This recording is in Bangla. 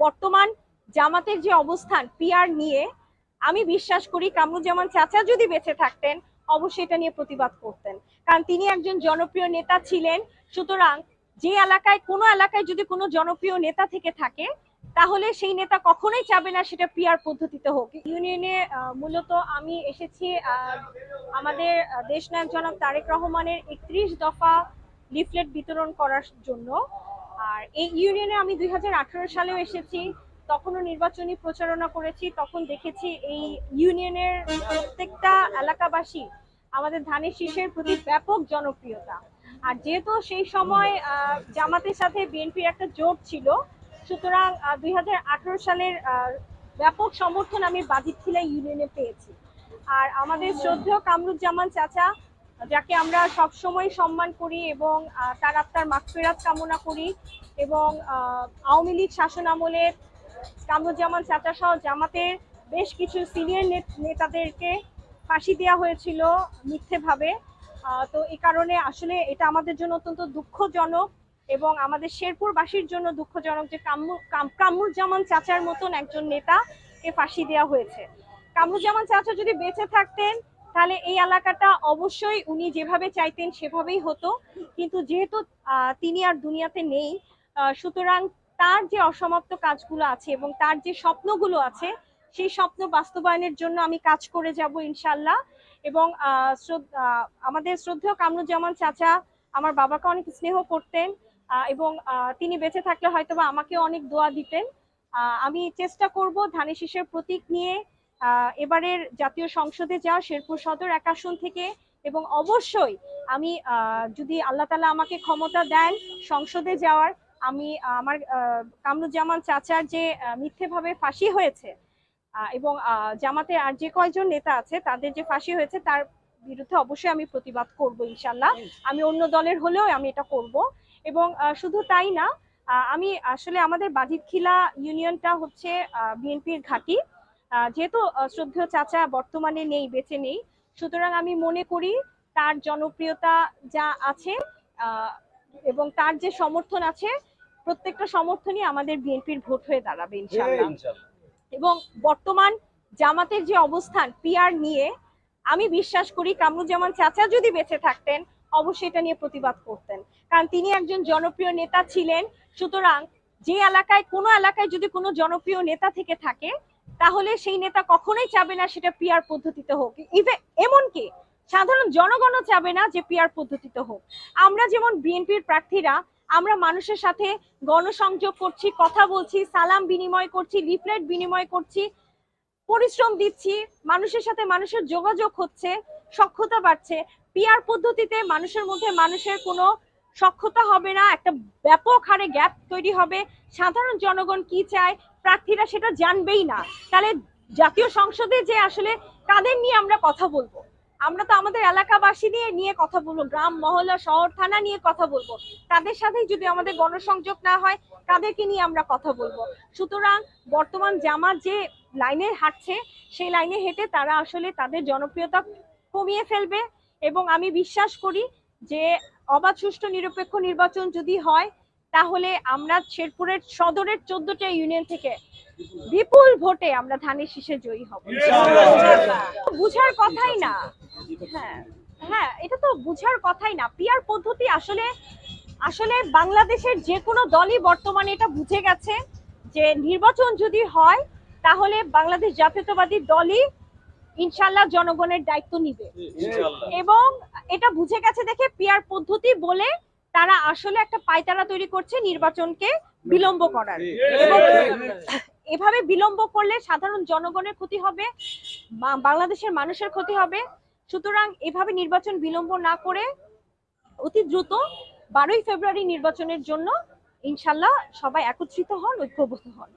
বর্তমান জামাতের যে অবস্থান পিয়ার নিয়ে আমি বিশ্বাস করি কামরুজ্জামান চাচা যদি বেঁচে থাকতেন, অবশ্যই এটা নিয়ে প্রতিবাদ করতেন। কারণ তিনি একজন জনপ্রিয় নেতা ছিলেন। সুতরাং যে এলাকায়, কোনো এলাকায় যদি কোনো জনপ্রিয় নেতা থেকে থাকে, তাহলে সেই নেতা কখনোই চাবে না সেটা পিয়ার পদ্ধতিতে হোক। ইউনিয়নে মূলত আমি এসেছি আমাদের দেশনায়ক জনাব তারেক রহমানের একত্রিশ দফা লিফলেট বিতরণ করার জন্য। আর এই ইউনিয়নে আমি দুই সালেও এসেছি, তখনও নির্বাচনী প্রচারণা করেছি, তখন দেখেছি এই ইউনিয়নের প্রত্যেকটা এলাকাবাসী আমাদের ধানের শীষের প্রতি ব্যাপক জনপ্রিয়তা। আর যেহেতু সেই সময় জামাতের সাথে বিএনপির একটা জোট ছিল, সুতরাং দুই হাজার আঠারো সালের ব্যাপক সমর্থন আমি বাজিতখিলা ইউনিয়নে পেয়েছি। আর আমাদের শ্রদ্ধেয় কামরুজ্জামান চাচা যাকে আমরা সব সময় সম্মান করি এবং তার আত্মার মাগফিরাত কামনা করি এবং আওয়ামী লীগ শাসন আমলে কামরুজ্জামান চাচা সহ জামাতের বেশ কিছু সিনিয়র নেতাদেরকে ফাঁসি দেওয়া হয়েছিল মিথ্যেভাবে। তো এই কারণে আসলে এটা আমাদের জন্য অত্যন্ত দুঃখজনক এবং আমাদের শেরপুরবাসীর জন্য দুঃখজনক যে কামরু- কাম- কামরুজ্জামান চাচার মতন একজন নেতাকে ফাঁসি দেওয়া হয়েছে। কামরুজ্জামান চাচা যদি বেঁচে থাকতেন তাহলে এই এলাকাটা অবশ্যই উনি যেভাবে চাইতেন সেভাবেই হতো। কিন্তু যেহেতু তিনি আর দুনিয়াতে নেই সুতরাং তার যে অসমাপ্ত কাজগুলো আছে এবং তার যে স্বপ্নগুলো আছে, সেই স্বপ্ন বাস্তবায়নের জন্য আমি কাজ করে যাব ইনশাল্লাহ এবং আমাদের শ্রদ্ধেয় কামরুজ্জামান চাচা আমার বাবাকে অনেক স্নেহ করতেন এবং তিনি বেঁচে থাকলে হয়তো বা আমাকে অনেক দোয়া দিতেন। আমি চেষ্টা করব ধানের শীষের প্রতীক নিয়ে এবারের জাতীয় সংসদে যাওয়া শেরপুর সদর এক আসন থেকে এবং অবশ্যই আমি যদি আল্লাহ তালা আমাকে ক্ষমতা দেন সংসদে যাওয়ার আমি আমার কামরুজ্জামান চাচার যে মিথ্যেভাবে ফাঁসি হয়েছে এবং জামাতে আর যে কয়জন নেতা আছে তাদের যে ফাঁসি হয়েছে তার বিরুদ্ধে অবশ্যই আমি প্রতিবাদ করব ইনশাল্লাহ আমি অন্য দলের হলেও আমি এটা করব এবং শুধু তাই না আমি আসলে আমাদের বাজিতখিলা ইউনিয়নটা হচ্ছে বিএনপির ঘাঁটি। যেহেতু শ্রদ্ধেয় চাচা বর্তমানে নেই বেঁচে নেই সুতরাং আমি মনে করি তার জনপ্রিয়তা যা আছে এবং তার যে সমর্থন আছে প্রত্যেকটা সমর্থনই আমাদের বিএনপির ভোট হয়ে দাঁড়াবে ইনশাআল্লাহ। এবং বর্তমান জামাতের যে অবস্থান পিয়ার নিয়ে আমি বিশ্বাস করি কামরুজ্জামান চাচা যদি বেঁচে থাকতেন অবশ্যই এটা নিয়ে প্রতিবাদ করতেন। কারণ তিনি একজন জনপ্রিয় নেতা ছিলেন সুতরাং যে এলাকায় কোনো এলাকায় যদি কোনো জনপ্রিয় নেতা থেকে থাকে তাহলে সেই নেতা কখনোই চাবে না সেটা পিআর পদ্ধতিতে হোক। ইভে এমনকি সাধারণ জনগণও চাবে না যে পিআর পদ্ধতিতে হোক। আমরা যেমন বিএনপির প্রার্থীরা, আমরা মানুষের সাথে গণসংযোগ করছি, কথা বলছি, সালাম বিনিময় করছি, লিফলেট বিনিময় করছি, পরিশ্রম দিচ্ছি, মানুষের সাথে মানুষের যোগাযোগ হচ্ছে, সক্ষতা বাড়ছে পিআর পদ্ধতিতে মানুষের মধ্যে মানুষের কোনো সক্ষতা হবে না, একটা ব্যাপক হারে গ্যাপ তৈরি হবে। সাধারণ জনগণ কি চায়? প্রার্থীরা সেটা জানবেই না। তাহলে জাতীয় সংসদে যে আসলে কাদের নিয়ে আমরা কথা বলব? আমরা তো আমাদের এলাকাবাসী নিয়ে নিয়ে কথা বলব, গ্রাম, মহল্লা, শহর, থানা নিয়ে কথা বলব। তাদের সাথেই যদি আমাদের গণসংযোগ না হয়, তাদেরকে নিয়ে আমরা কথা বলব। সুতরাং বর্তমান জামাত যে লাইনে হাঁটছে, সেই লাইনে হেঁটে তারা আসলে তাদের জনপ্রিয়তা কমিয়ে ফেলবে। এবং আমি বিশ্বাস করি যে অবাধ সুষ্ঠু নিরপেক্ষ নির্বাচন যদি হয় তাহলে আমরা শেরপুরের সদরের চোদ্দটা ইউনিয়ন থেকে বিপুল ভোটে আমরা ধানের শীষে জয়ী হব। বুঝার কথাই না। হ্যাঁ হ্যাঁ এটা তো বুঝার কথাই না। পিয়ার পদ্ধতি আসলে আসলে বাংলাদেশের যে কোনো দলই বর্তমানে এটা বুঝে গেছে যে নির্বাচন যদি হয় তাহলে বাংলাদেশ জাতীয়তাবাদী দলই ইনশাল্লাহ জনগণের দায়িত্ব নিবে। এবং এটা বুঝে গেছে দেখে পিয়ার পদ্ধতি বলে তারা আসলে একটা পায়তারা তৈরি করছে নির্বাচনকে বিলম্ব করার। এভাবে বিলম্ব করলে সাধারণ জনগণের ক্ষতি হবে বা- বাংলাদেশের মানুষের ক্ষতি হবে। সুতরাং এভাবে নির্বাচন বিলম্ব না করে অতি দ্রুত বারোই ফেব্রুয়ারি নির্বাচনের জন্য ইনশাল্লাহ সবাই একত্রিত হন ঐক্যবদ্ধ হন।